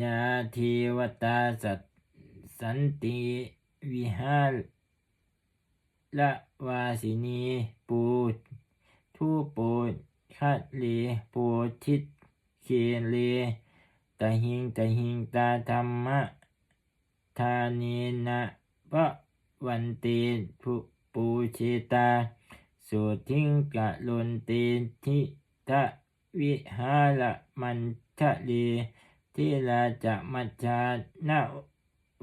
ยาเทวตาสัตสันติวิหารละวาสินีปูทูปูคัดเลปูทิตเคเลตะหิงตะหิงตาธรรมะทานีนะพระวันเตภูปูเชตาสุทิงกะลุนเตทิทะวิหารมันทะเล ทิลาจะมัจจานา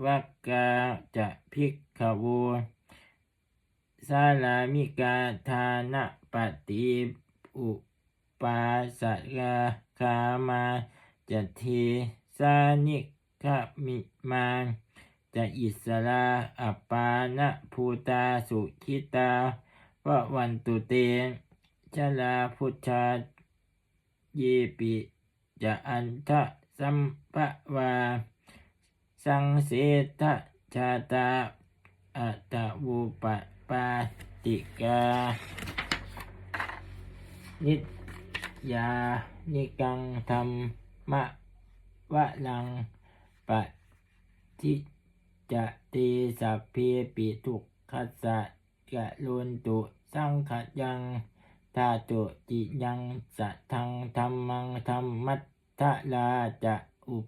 วักกาจะพิกขวูสาลามิกาทานะปฏิอุปาสกาคามาจะเทสานิขมิมาจะอิสราอัปานะภูตาสุขิตาวะวันตุเตชลาพุทธาเยปิจะอันทะ สัมภะวา สังเสทชาตาอัตวุปปาติกา นิยานิกังธรรมะวะลังปะทิจะตีสัพเพปิทุกขัสสะกะลุนตุสังขยังทาตุจิยังสะทังธรรมังธรรมัต ทะลาจะอุป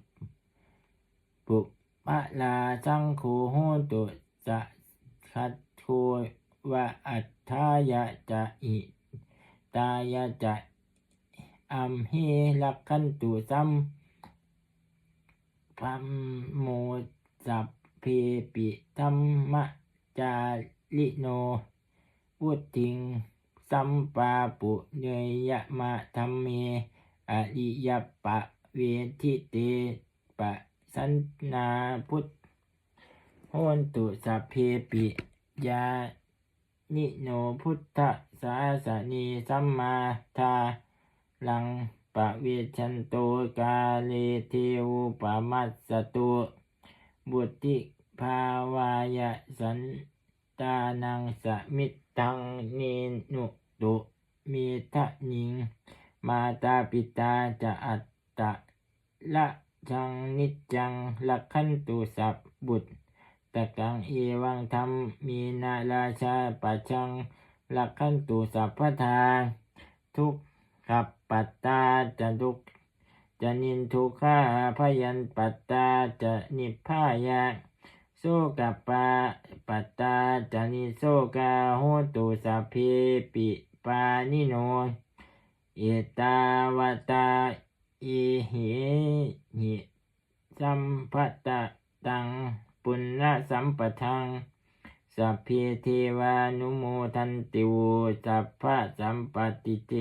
ปุปะลาสังโฆโหตุจะคัดโทวะอัฏฐายะจะอิตายะจะอัมเฮลักขันตุสัมพัมโมสัพเพปิธรรมจาลิโนพุทธิงสัมปาปุเนยยะมะธรรมเม อริยปะเวทิเตปะสันนาพุทธโหนตุสัพเพปิยานิโนพุทธสาสนีสัมมาทาลังปะเวชันโตกาเลเทวปะมัสสตุบุติภาวายะสันตานังสมิตตังเนนุตุมีทะนิง มาตาปิตาจะอัตตะละจังนิจังละขันตุสัพบุตรตะกังเอวังธรรมมีนาราชาปัจจังละขันตุสัพพทาทุกขับปัตตาจะทุกจะนินทุกขาพยันปัตตาจะนิพพายาโสกัปปะปัตตาจานิโสกาโหตุสัพเพปิปานิโน อตาวตาอเหหิสัมปัตตะตังปุณณสัมปทังสัพเพเทวานุโมทันติวสัพพะสัมปติเต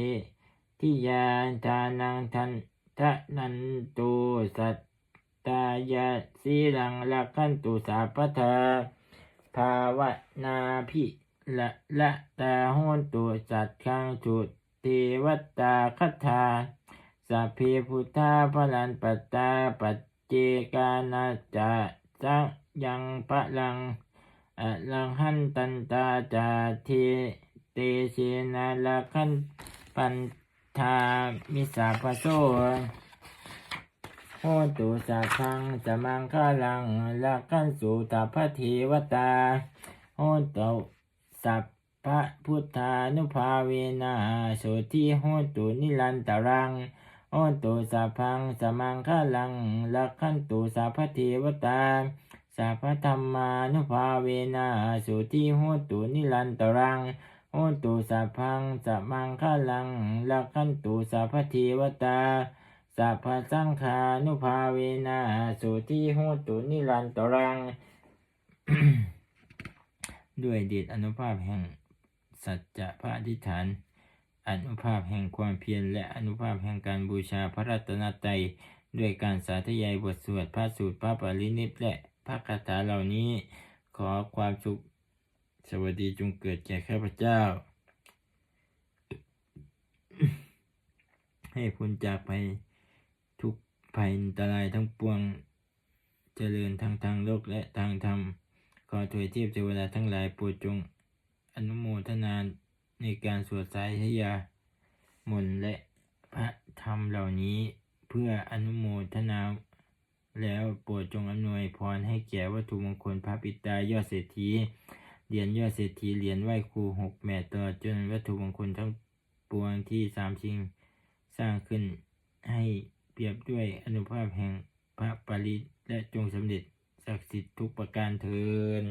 ทิยาทานังทันทะนันตุสัตตายาสีลังละขันตุสาปทาภาวนาพิละละตาโหนตุสัตคังจุด เทวตาคัตถาสัพเพพุทธาพลันปตตาปัจเจกานาจะสังยังพะลังอะลังหันตันตาจาเทเตเชนาละขันปันธามิสาปโซโหตุสัพพังจะมังคาลังละกันสุตาพระเทวตาโหตุสัพ พระพุทธานุภาเวนะโสทิโหตุนิรันตรังโหตุสัพพังจะมังคลังละกันตุสัพพเทวตาสัพพธรรมานุภาเวนะโสทิโหตุนิรันตรังโหตุสัพพังจะมังคลังละกันตุสัพพเทวตาสัพพสังขานุภาเวนะสุทิโหตุนิรันตรัง ด้วยเดชอนุภาพแห่ง สัจจะพระอธิษฐาน อนุภาพแห่งความเพียรและอนุภาพแห่งการบูชาพระรัตนตรัยด้วยการสาธยายบทสวดพระสูตรพระปรินิพและพระคาถาเหล่านี้ ขอความสุขสวัสดีจงเกิดแก่ข้าพเจ้า ให้พ้นจากภัยทุกภัยอันตรายทั้งปวงเจริญทั้งทางโลกและทางธรรมขอถวยเทียบเทวดาทั้งหลายโปรดจง อนุโมทนาในการสวดสายทยามนและพระธรรมเหล่านี้เพื่ออนุโมทนา แล้วโปรดจงอำนวยพรให้แก่วัตถุมงคลพระปิตายอดเศรษฐีเหรียญยอดเศรษฐีเหรียญไหว้ครูหกแม่ตลอจนวัตถุมงคลทั้งปวงที่สามชิงสร้างขึ้นให้เปรียบด้วยอนุภาพแห่งพระปริและจงสำเร็จศักดิ์สิทธิ์ทุกประการเทิน